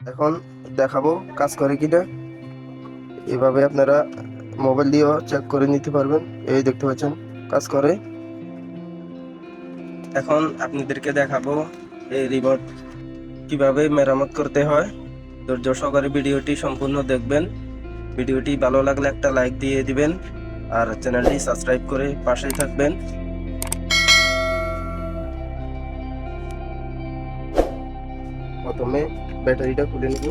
এখন দেখাবো কাজ করে কিনা। এভাবে আপনারা মোবাইল দিয়েও চেক করে নিতে পারবেন। এই দেখতে পাচ্ছেন, কাজ করে। এখন আপনাদেরকে দেখাবো এই রিমোট কীভাবে মেরামত করতে হয়। ধৈর্য সহকারে ভিডিওটি সম্পূর্ণ দেখবেন। ভিডিওটি ভালো লাগলে একটা লাইক দিয়ে দিবেন। আর চ্যানেলটি সাবস্ক্রাইব করে পাশেই থাকবেন। প্রথমে ব্যাটারিটা খুলে নেব।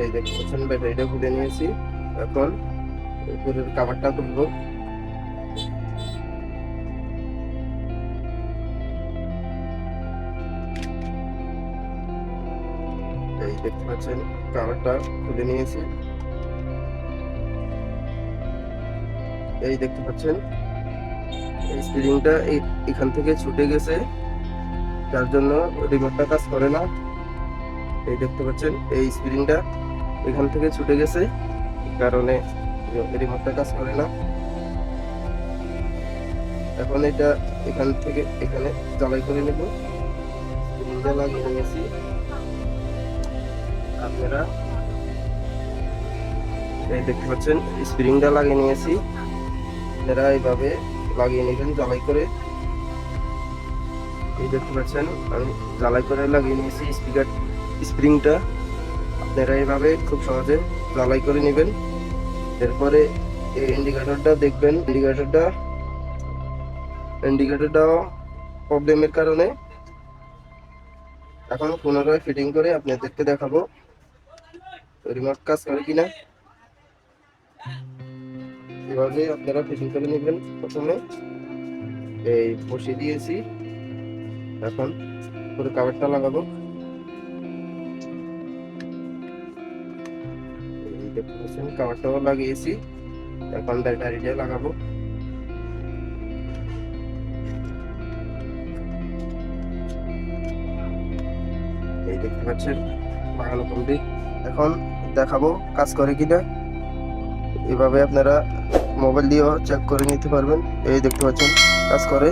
এই দেখতে পাচ্ছেন ব্যাটারিটা খুলে নিয়েছি। এখন উপরের কাভারটা খুলবো। এই দেখতে পাচ্ছেন কাভারটা খুলে নিয়েছি। এই দেখতে পাচ্ছেন স্প্রিংটা এখান থেকে ছুটে গেছে। যার জন্য রিমোটটা কাজ করে না। এই দেখতে পাচ্ছেন, এই স্প্রিংটা এখান থেকে ছুটে গেছে। কারণে রিমোটটা কাজ করে না। এখন এটা এখান থেকে এখানে জ্বালাই করে নেব। স্প্রিংটা লাগিয়ে নিয়েছি। আপনারা এই দেখতে পাচ্ছেন, স্প্রিংটা লাগিয়ে নিয়েছি। আপনারা এইভাবে লাগিয়ে নেবেন জ্বালাই করে। এই দেখতে পাচ্ছেন, আমি জ্বালাই করে লাগিয়ে নিয়েছি স্পিকার, স্প্রিংটা। আপনারা এইভাবে খুব সহজে জ্বালাই করে নেবেন। এরপরে এই ইন্ডিকেটরটা দেখবেন ইন্ডিকেটরটা ইন্ডিকেটরটা প্রবলেমের কারণে এখন পুনরায় ফিটিং করে আপনাদেরকে দেখাবো। রিমোট কাজ করে কিনা? এভাবে আপনারা ফিটিং করে নেবেন প্রথমে। এই বসিয়ে দিয়েছি। এখন পুরো কাভারটা লাগাবো। কাভারটাও লাগিয়েছি। এখন ব্যাটারিটা লাগাবো। এই দেখতে পাচ্ছেন লাগানো এখন দেখাবো কাজ করে কিনা। এভাবে আপনারা মোবাইল দিয়েও চেক করে নিতে পারবেন। এই দেখতে পাচ্ছেন কাজ করে।